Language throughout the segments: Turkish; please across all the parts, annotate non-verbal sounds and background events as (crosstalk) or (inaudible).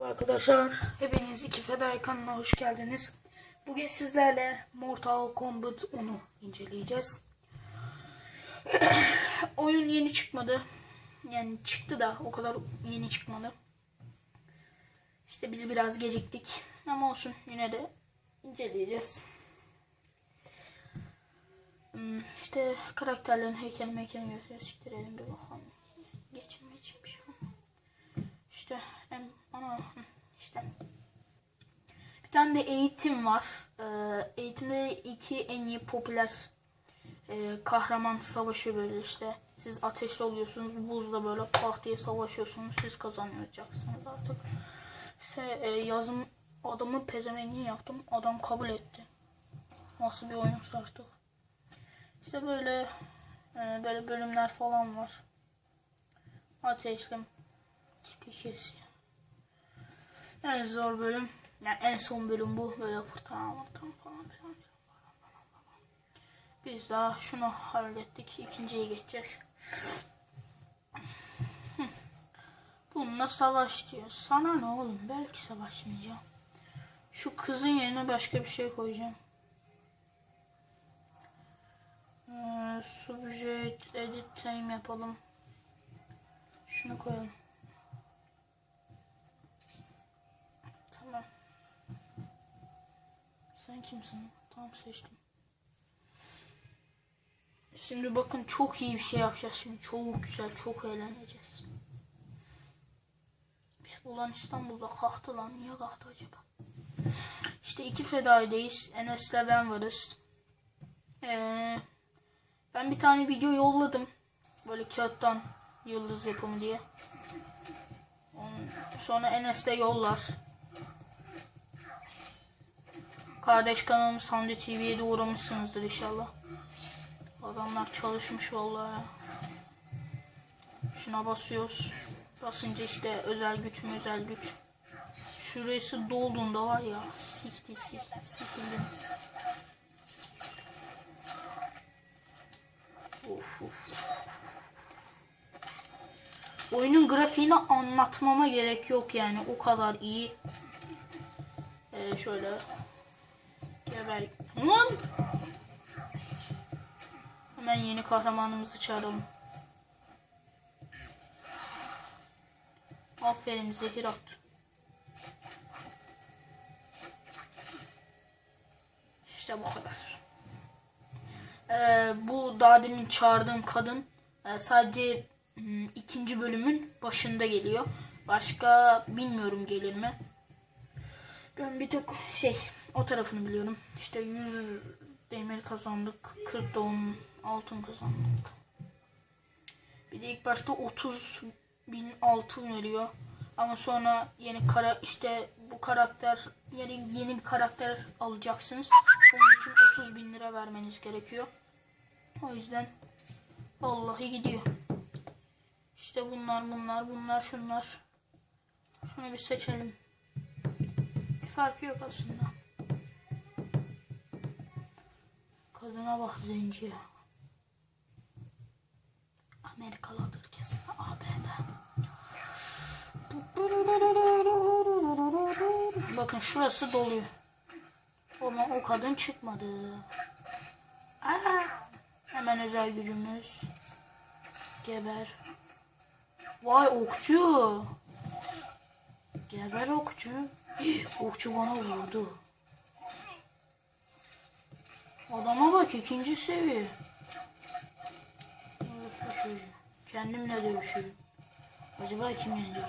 Arkadaşlar hepiniz iki Fedai kanalına hoş geldiniz. Bugün sizlerle Mortal Kombat 10'u inceleyeceğiz. (coughs) Oyun yeni çıkmadı. Yani çıktı da o kadar yeni çıkmadı. İşte biz biraz geciktik. Ama olsun yine de inceleyeceğiz. Hmm, İşte karakterlerin heykel meykel gösteriyor. Siktirelim bir bakalım. Geçin geçin bir şey. İşte em, hı, işte bir tane de eğitim var. Ee, eğitimde iki en iyi popüler e, kahraman savaşı böyle işte. Siz ateşli oluyorsunuz, buzla böyle pah diye savaşıyorsunuz. Siz kazanacaksınız artık. İşte e, yazım adamı pezevengi yaptım. Adam kabul etti. Nasıl bir oyunsa artık. İşte böyle e, böyle bölümler falan var. Ateşli tipi kesiyor. En zor bölüm. Yani en son bölüm bu. Böyle fırtına fırtına falan filan. Biz daha şunu hallettik. İkinciye geçeceğiz. Bununla savaş diyor. Sana ne oğlum? Belki savaşmayacağım. Şu kızın yerine başka bir şey koyacağım. Ee, subject edit time yapalım. Şunu koyalım. Sen kimsin? Tamam seçtim. Şimdi bakın çok iyi bir şey yapacağız şimdi. Çok güzel, çok eğleneceğiz. Biz ulan İstanbul'da kalktı lan. Niye kalktı acaba? İşte iki fedaideyiz. Enes'le ben varız. Ee, ben bir tane video yolladım. Böyle kağıttan yıldız yapımı diye. Sonra Enes yollar. Kardeş kanalımız Hamdi TV'ye de uğramışsınızdır inşallah. Adamlar çalışmış vallahi. Şuna basıyoruz. Basınca işte özel güç mü özel güç. Şurası dolduğunda var ya sikti sik sikildiniz. Of of. Oyunun grafiğini anlatmama gerek yok yani o kadar iyi. Ee, şöyle geber. Lan! Hemen yeni kahramanımızı çağıralım. Aferin Zehirat. İşte bu kadar. Ee, bu daha demin çağırdığım kadın e, sadece hmm, ikinci bölümün başında geliyor. Başka bilmiyorum gelir mi. Ben bir tek şey o tarafını biliyorum. İşte 100 demir kazandık. 40 doğum altın kazandık. Bir de ilk başta 30 bin altın veriyor. Ama sonra yeni kara işte bu karakter yeni yeni bir karakter alacaksınız. Onun için 30 bin lira vermeniz gerekiyor. O yüzden vallahi gidiyor. İşte bunlar bunlar bunlar şunlar. Şunu bir seçelim. Bir farkı yok aslında. Kadına bak zenci. Amerikalıdır kesin AB'de. Bakın şurası doluyor. Ama o kadın çıkmadı. Aa, hemen özel gücümüz. Geber. Vay okçu. Geber okçu. (gasps) Okçu bana vurdu. Adama bak ikinci seviye. Kendimle dövüşüyorum. Acaba kim yenecek?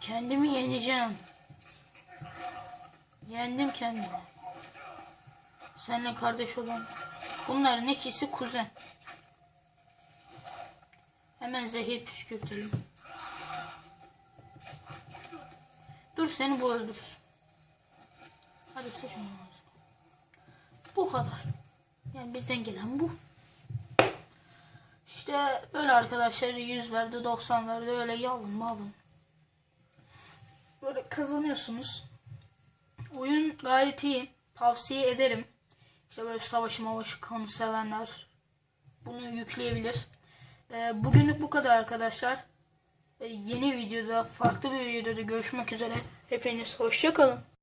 Kendimi yeneceğim. Yendim kendimi. Seninle kardeş olan. Bunların ikisi kuzen. Hemen zehir püskürtelim. Dur seni bu öldürsün. Hadi seç onu. Bu kadar. Yani bizden gelen bu. İşte öyle arkadaşlar 100 verdi 90 verdi öyle yalın malın. Böyle kazanıyorsunuz. Oyun gayet iyi. Tavsiye ederim. İşte böyle savaşı mavaşı kanı sevenler bunu yükleyebilir. Ee, bugünlük bu kadar arkadaşlar. e, yeni videoda farklı bir videoda görüşmek üzere. Hepiniz hoşça kalın.